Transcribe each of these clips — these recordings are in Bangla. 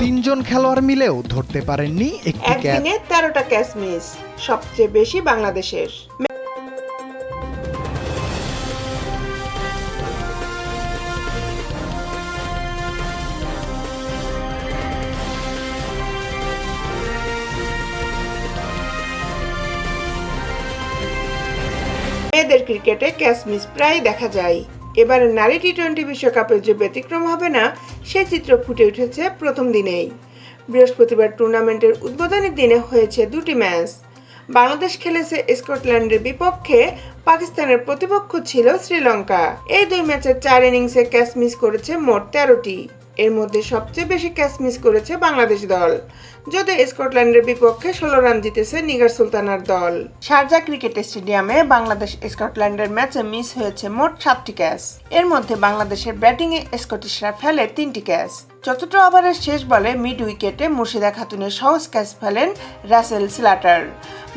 তিনজন খেলোয়াড় মিলেও ধরতে পারেননি একদিনে তেরোটা ক্যাচ মিস, সবচেয়ে বেশি বাংলাদেশের। মেয়েদের ক্রিকেটে ক্যাচ মিস প্রায় দেখা যায়। এবারে নারী টি টোয়েন্টি বিশ্বকাপের যে ব্যতিক্রম হবে না, সে চিত্র ফুটে উঠেছে প্রথম দিনেই। বৃহস্পতিবার টুর্নামেন্টের উদ্বোধনী দিনে হয়েছে দুটি ম্যাচ। বাংলাদেশ খেলেছে স্কটল্যান্ডের বিপক্ষে, পাকিস্তানের প্রতিপক্ষ ছিল শ্রীলঙ্কা। এই দুই ম্যাচের চার ইনিংসে ক্যাচ মিস করেছে মোট তেরোটি। এর মধ্যে সবচেয়ে বেশি ক্যাচ মিস করেছে বাংলাদেশ দল, যদিও স্কটল্যান্ডের বিপক্ষে ষোলো রান জিতেছে নিগার সুলতানার দল। শারজা ক্রিকেট স্টেডিয়ামে বাংলাদেশ স্কটল্যান্ডের ম্যাচে মিস হয়েছে মোট সাতটি ক্যাচ এর মধ্যে বাংলাদেশের ব্যাটিংয়ে স্কটিশরা ফেলে তিনটি ক্যাচ চতুর্থ ওভারের শেষ বলে মিড উইকেটে মুর্শিদা খাতুনের সহজ ক্যাচ ফেলেন রাসেল স্ল্যাটার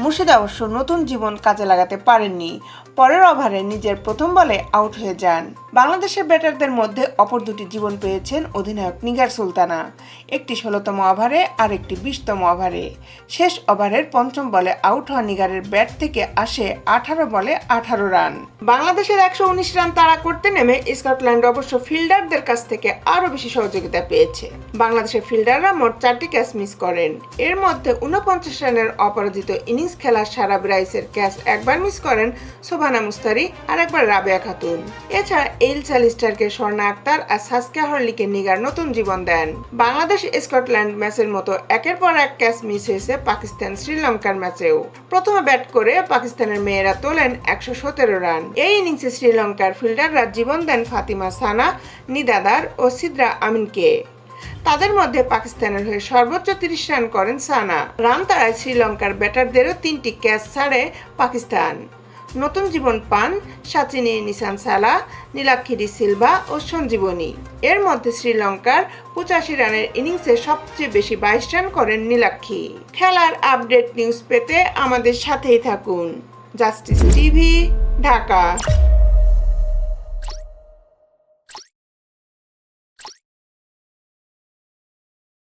মুর্শিদা অবশ্য নতুন জীবন কাজে লাগাতে পারেননি। পরের ওভারে নিজের প্রথম বলে আউট হয়ে যান। বাংলাদেশের ব্যাটারদের মধ্যে অপর দুটি জীবন পেয়েছেন অধিনায়ক নিগার সুলতানা। একটি ষোলোতম ওভারে আর একটি বিশতম ওভারে। শেষ ওভারের পঞ্চম বলে আউট হওয়া নিগারের ব্যাট থেকে আসে আঠারো বলে আঠারো রান। বাংলাদেশের একশো উনিশ রান তাড়া করতে নেমে স্কটল্যান্ড অবশ্য ফিল্ডারদের কাছ থেকে আরও বেশি সহযোগিতা পেয়েছে। বাংলাদেশের ফিল্ডাররা মোট চারটি ক্যাচ মিস করেন। এর মধ্যে উনপঞ্চাশ রানের অপরাজিত ইনিংস খেলা সারা ব্রাইসের ক্যাচ একবার মিস করেন সোভানা মুস্তারি আর একবার রাবেয়া খাতুন। এছাড়া এল চালিস্টারকে স্বর্ণা আক্তার আর সাসকা হরলিকে নিগার নতুন জীবন দেন। বাংলাদেশ স্কটল্যান্ড ম্যাচের মতো একের পর এক ক্যাচ মিস হয়েছে পাকিস্তান শ্রীলঙ্কার ম্যাচেও। প্রথমে ব্যাট করে পাকিস্তানের মেয়েরা তোলেন একশো সতেরো রান। এই ইনিংসে শ্রীলঙ্কার ফিল্ডাররা জীবন দেন ফাতিমা সানা, নিদাদার ও সিদ্রা আমিনকে। তাদের মধ্যে পাকিস্তানের হয়ে সর্বোচ্চ তিরিশ রান করেন সানা। রান তাড়ায় শ্রীলঙ্কার ব্যাটারদেরও তিনটি ক্যাচ ছাড়ে পাকিস্তান। নতুন জীবন পান সাচিনী, নিসান সালা নীলাক্ষিরি সিলভা ও সঞ্জীবনী। এর মধ্যে শ্রীলঙ্কার পঁচাশি রানের ইনিংসে সবচেয়ে বেশি বাইশ রান করেন নীলাক্ষী। খেলার আপডেট নিউজ পেতে আমাদের সাথেই থাকুন। Justice TV, Dhaka.